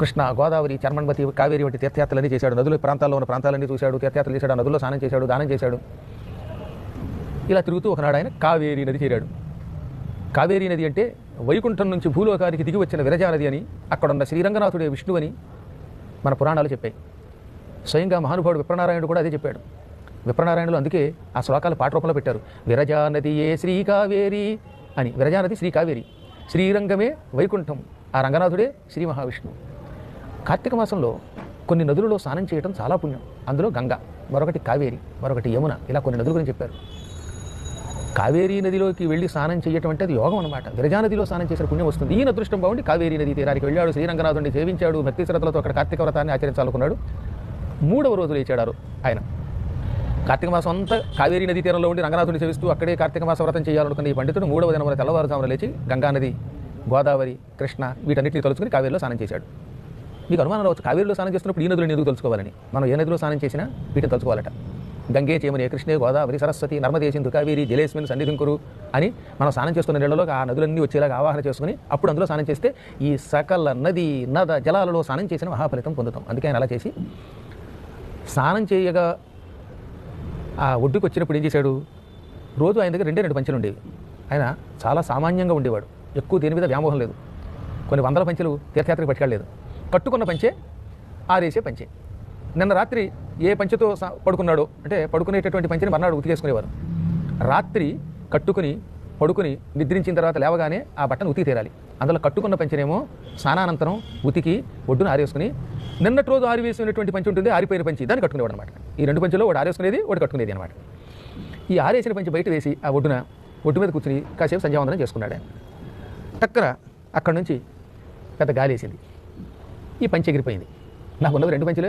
కృష్ణ గోదావరి చర్మన్మతి కావేరి వంటి తీర్థయాత్రలన్నీ చేశాడు. నదుల ప్రాంతాల్లో ఉన్న ప్రాంతాలన్నీ చూశాడు. తీర్థయాత్రలు చేశాడు. నదుల్లో స్నానం చేశాడు. దానం చేశాడు. ఇలా తిరుగుతూ ఒకనాడు ఆయన కావేరీ నది చేరాడు. కావేరీ నది అంటే వైకుంఠం నుంచి భూలోకానికి దిగి వచ్చిన విరజానది అని అక్కడున్న శ్రీరంగనాథుడే విష్ణు అని మన పురాణాలు చెప్పాయి. స్వయంగా మహానుభావుడు విప్రనారాయణుడు కూడా అదే చెప్పాడు. విప్రనారాయణులు అందుకే ఆ శ్లోకాలు పాట రూపంలో పెట్టారు. విరజానది ఏ శ్రీ కావేరి అని. విరజానది శ్రీ కావేరి శ్రీరంగమే వైకుంఠం. ఆ రంగనాథుడే శ్రీ మహావిష్ణువు. కార్తీక మాసంలో కొన్ని నదులలో స్నానం చేయడం చాలా పుణ్యం. అందులో గంగ మరొకటి కావేరి మరొకటి యమున ఇలా కొన్ని నదుల గురించి చెప్పారు. కావేరీ నదిలోకి వెళ్ళి స్నానం చేయటం అంటే అది యోగం అనమాట విరజానదిలో స్నానం చేసిన పుణ్యం వస్తుంది. ఈయన అదృష్టం బాగుండి కావేరీ నది తీరానికి వెళ్ళాడు. శ్రీరంగనాథుడిని సేవించాడు. భక్తి శ్రద్ధలతో అక్కడ కార్తీక వ్రతాన్ని ఆచరించాలనుకున్నాడు. మూడవ రోజు లేచాడారు ఆయన. కార్తీక మాసం అంతా కావేరీ నది తీరంలో ఉండి రంగనాథుడిని సేవిస్తూ అక్కడే కార్తీక మాస వ్రతం చేయాలనుకున్న ఈ పండితుడు మూడవ దినమున తెల్లవారుజామున లేచి గంగానది గోదావరి కృష్ణ వీటన్నిటిని తలుచుకుని కావేరిలో స్నానం చేశాడు. మీకు అనుమానం రావచ్చు కావేరిలో స్నానం చేస్తున్నప్పుడు ఈ నదులను ఎందుకు తెలుసుకోవాలని మనం ఏ నదిలో స్నానం చేసినా వీటిని తలుచుకోవాలట. గంగే చేమని కృష్ణే గోదావరి సరస్వతి నర్మదే సింధు కావేరి జలేస్మిన్ సన్నిధింకురు అని మనం స్నానం చేస్తున్న నీళ్ళలో ఆ నదులన్నీ వచ్చేలాగా ఆవాహన చేసుకుని అప్పుడు అందులో స్నానం చేస్తే ఈ సకల నది నద జలాలలో స్నానం చేసిన మహాఫలితం పొందుతాం. అందుకే ఆయన అలా చేసి స్నానం చేయగా ఆ ఒడ్డుకు వచ్చినప్పుడు ఏం చేశాడు? రోజు ఆయన దగ్గర రెండే రెండు పంచలు ఉండేవి. ఆయన చాలా సామాన్యంగా ఉండేవాడు. ఎక్కువ దేని మీద వ్యామోహం లేదు. కొన్ని వందల పంచెలు తీర్థయాత్రకు పట్టుకెళ్ళలేదు. కట్టుకున్న పంచే ఆరేసే పంచే. నిన్న రాత్రి ఏ పంచెతో పడుకున్నాడో అంటే పడుకునేటటువంటి పంచెని మర్నాడు ఉతికేసుకునేవారు రాత్రి కట్టుకుని పడుకుని నిద్రించిన తర్వాత లేవగానే ఆ బట్టను ఉతికి తీరాలి. అందులో కట్టుకున్న పంచెనేమో స్నానానంతరం ఉతికి ఒడ్డున ఆరేసుకుని నిన్నటి రోజు ఆరివేసినటువంటి పంచి ఉంటుంది ఆరిపోయిన పంచి. దాన్ని కట్టుకునేవాడు అనమాట ఈ రెండు పంచులో ఒకటి ఆరేసుకునేది ఒకటి కట్టుకునేది అనమాట ఈ ఆరేసిన పంచి బయట వేసి ఆ ఒడ్డున ఒడ్డు మీద కూర్చుని కాసేపు సంధ్యావందనం చేసుకున్నాడు ఆయన. టక్కన అక్కడి నుంచి పెద్ద గాలి వేసింది. ఈ పంచి ఎగిరిపోయింది. నాకున్నవి రెండు పంచులే.